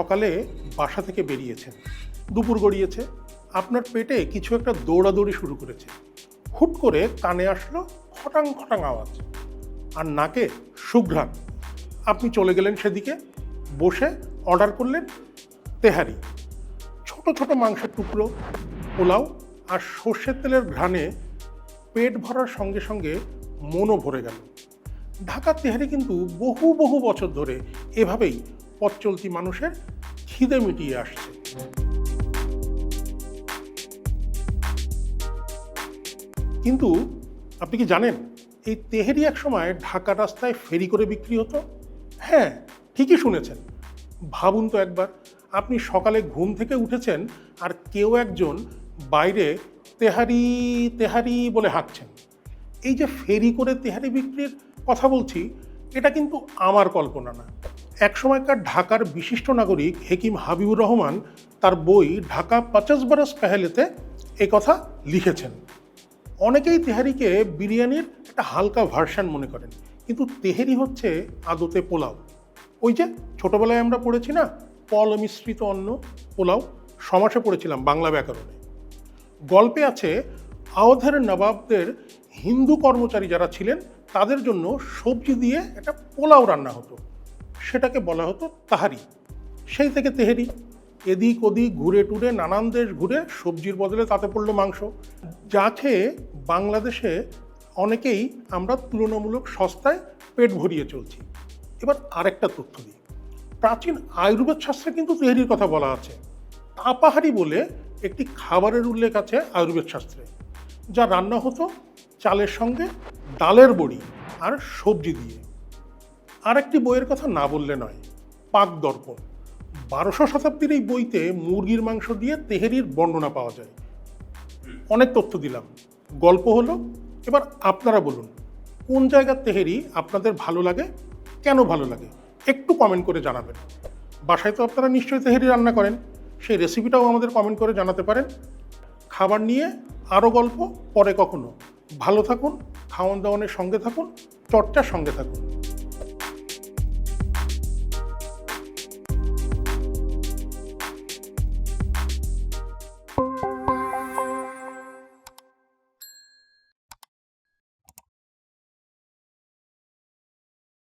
সকালে বাসা থেকে বেরিয়েছেন দুপুর গড়িয়েছে। আপনার পেটে কিছু একটা দৌড়াদৌড়ি শুরু করেছে। হুট করে কানে আসলো খটাং খটাং আওয়াজ। আর নাকে সুঘ্রাণ। আপনি চলে গেলেন সেদিকে। বসে অর্ডার করলেন তেহারি। ছোট ছোট মাংসের টুকরো, পোলাও আর সর্ষের তেলের ঘ্রাণে পেট ভরার সঙ্গে সঙ্গে মনও ভরে গেল। ঢাকার তেহারি কিন্তু বহু বহু বছর ধরে এভাবেই পথ চলতি মানুষের খিদে মিটিয়ে আসছে। কিন্তু আপনি কি জানেন, এই তেহেরি এক সময় ঢাকা রাস্তায় ফেরি করে বিক্রি হতো? হ্যাঁ ঠিকই শুনেছেন। ভাবুন তো একবার, আপনি সকালে ঘুম থেকে উঠেছেন আর কেউ একজন বাইরে তেহারি তেহারি বলে হাঁকছেন। এই যে ফেরি করে তেহারি বিক্রির কথা বলছি, এটা কিন্তু আমার কল্পনা না। এক সময়কার ঢাকার বিশিষ্ট নাগরিক হেকিম হাবিবুর রহমান তার বই ঢাকা পচাশ বরস পেহেলেতে এ কথা লিখেছেন। অনেকেই তেহারিকে বিরিয়ানির একটা হালকা ভার্সান মনে করেন, কিন্তু তেহেরি হচ্ছে আদতে পোলাও। ওই যে ছোটবেলায় আমরা পড়েছি না, পল মিশ্রিত অন্ন, পোলাও, সমাসে পড়েছিলাম বাংলা ব্যাকরণে। গল্পে আছে, আওধের নবাবদের হিন্দু কর্মচারী যারা ছিলেন, তাদের জন্য সবজি দিয়ে একটা পোলাও রান্না হতো। সেটাকে বলা হতো তাহারি। সেই থেকে তেহেরি। এদিক ওদিক ঘুরে টুরে নানান দেশ ঘুরে সবজির বদলে তাতে পড়ল মাংস। যা খেয়ে বাংলাদেশে অনেকেই আমরা তুলনামূলক সস্তায় পেট ভরিয়ে চলছি। এবার আরেকটা তথ্য দিই। প্রাচীন আয়ুর্বেদ শাস্ত্রে কিন্তু তেহরির কথা বলা আছে। তাপাহারি বলে একটি খাবারের উল্লেখ আছে আয়ুর্বেদ শাস্ত্রে, যা রান্না হতো চালের সঙ্গে ডালের বড়ি আর সবজি দিয়ে। আর একটি বইয়ের কথা না বললে নয়, পাক দর্পণ। বারোশো শতাব্দীর এই বইতে মুরগির মাংস দিয়ে তেহেরির বর্ণনা পাওয়া যায়। অনেক তথ্য দিলাম। গল্প হলো, এবার আপনারা বলুন, কোন জায়গার তেহেরি আপনাদের ভালো লাগে, কেন ভালো লাগে? একটু কমেন্ট করে জানাবেন। বাসায় তো আপনারা নিশ্চয়ই তেহেরি রান্না করেন, সেই রেসিপিটাও আমাদের কমেন্ট করে জানাতে পারেন। খাবার নিয়ে আরও গল্প, পরে কখনো। ভালো থাকুন খাওয়ান দাওয়ানের সঙ্গে থাকুন, চর্চার সঙ্গে থাকুন।